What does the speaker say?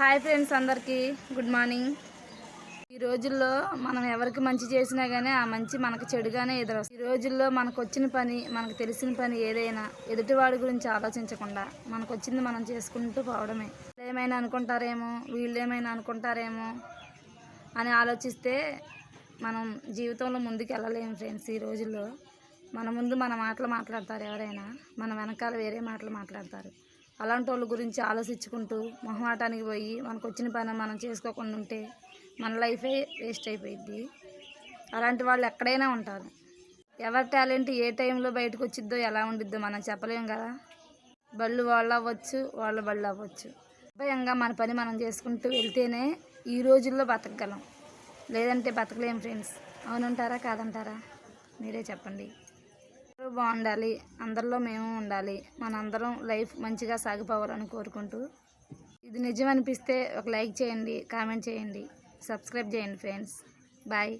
Hi friends అందరికీ. Good morning. ఈ రోజుల్లో మనం ఎవరికి మంచి చేసినా కానీ ఆ మంచి మనకు చెడుగానే ఎదురొస్తుంది. ఈ రోజుల్లో మనకు వచ్చిన పని మనకు తెలిసిన పని ఏదైనా ఎదుటివాడి గురించి ఆలోచించకుండా మనకు వచ్చింది మనం చేసుకుంటూ పోవడమే. ఏమైనా అనుకుంటారేమో వీళ్ళు ఏమైనా అనుకుంటారేమో అని ఆలోచిస్తే మనం జీవితంలో ముందుకు వెళ్ళలేము ఫ్రెండ్స్ ఈ రోజుల్లో. మన ముందు మన మాటలు మాట్లాడతారు ఎవరైనా. మన వెనకాల వేరే మాటలు మాట్లాడతారు. అలాంటి వాళ్ళ గురించి ఆలోచించుకుంటూ మొహమాటానికి పోయి మనకు వచ్చిన పని మనం చేసుకోకుండా ఉంటే మన లైఫే వేస్ట్ అయిపోయింది అలాంటి వాళ్ళు ఎక్కడైనా ఉంటారు. ఎవరి టాలెంట్ ఏ టైంలో బయటకు వచ్చిద్దో ఎలా ఉండిద్దో మనం చెప్పలేం కదా. బళ్ళు వాళ్ళు అవ్వచ్చు వాళ్ళ బళ్ళు అవ్వచ్చు భయంగా మన పని మనం చేసుకుంటూ వెళ్తేనే ఈ రోజుల్లో బతకగలం. లేదంటే బతకలేం ఫ్రెండ్స్. అవునంటారా కాదంటారా? మీరే చెప్పండి. అందరూ బాగుండాలి. అందరిలో మేము ఉండాలి. మనందరం లైఫ్ మంచిగా సాగిపోవాలని కోరుకుంటూ ఇది నిజం అనిపిస్తే ఒక లైక్ చేయండి కామెంట్ చేయండి సబ్స్క్రైబ్ చేయండి ఫ్రెండ్స్. బాయ్.